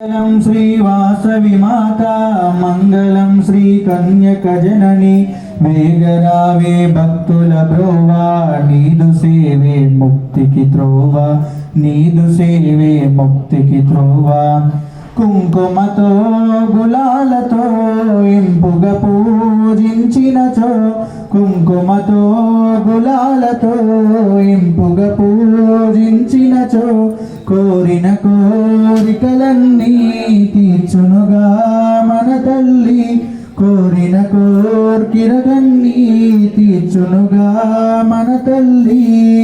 మంగళం శ్రీ వాసవి మాత మంగళం శ్రీ కన్యక జనని వేగరావే భక్తుల బ్రోవా నీదు సేవే ముక్తికి త్రోవ నీదు సేవే ముక్తికి త్రోవ కుంకుమతో గులాలతో ఇంపుగా పూజించినచో కుంకుమతో గులాలతో ఇంపుగా పూజించినచో కోరిన కోరికలన్నీ తీర్చునుగా మన తల్లి. కోరిన కోర్కిరగన్నీ తీర్చునుగా మన తల్లి.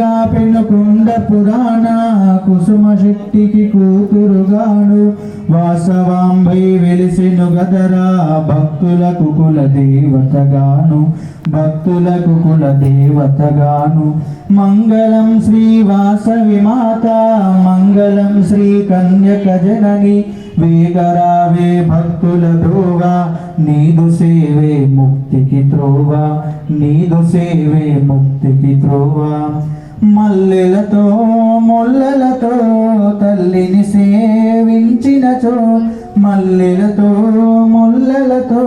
వాసిగా పెనుకొండ పురాణ కుసుమ శక్తికి కూతురుగాను వాసవాంబై వెలిసెను గదరా భక్తులకు కుల దేవతగాను భక్తులకు కుల దేవతగాను. మంగళం శ్రీ వాసవి మాత మంగళం శ్రీ కన్యక జనని వేగరావే భక్తుల ద్రోగా నీదు సేవే ముక్తికి త్రోవా నీదు సేవే ముక్తికి త్రోవా మల్లెలతో ముల్లలతో తల్లిని సేవించినచో. మల్లెలతో ముల్లలతో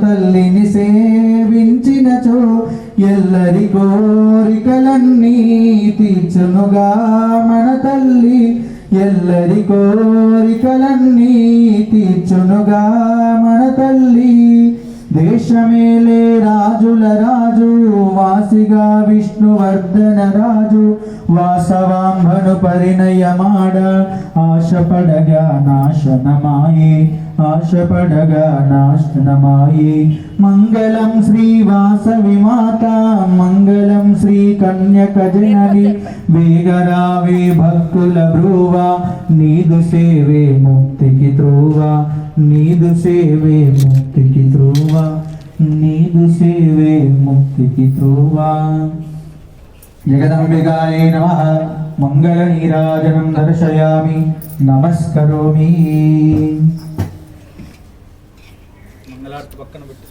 తల్లిని సేవించినచో. ఎల్లరి కోరికలన్నీ తీర్చునుగా మన తల్లి. ఎల్లరి కోరికలన్నీ తీర్చునుగా మన తల్లి. దేశమేలే రాజుల రాజు వాసిగా విష్ణువర్ధన రాజు వాసవాంబను పరిణయమాడ ఆశపడగా నాశనమాయే ఆశపడగా నాశనమాయే. మంగళం శ్రీ వాసవి మాత మంగళం శ్రీ కన్యక జనని వేగరావే భక్తుల బ్రూవా నీదు సేవే ముక్తికి త్రోవ నీదు సేవే ముక్తికి సేవే ముక్తికి త్రోవ జగదంబికాయే నమ. మంగళ నీరాజనం దర్శయామి. నమస్కరోమి. మంగళార్తి పక్కన పెట్టి.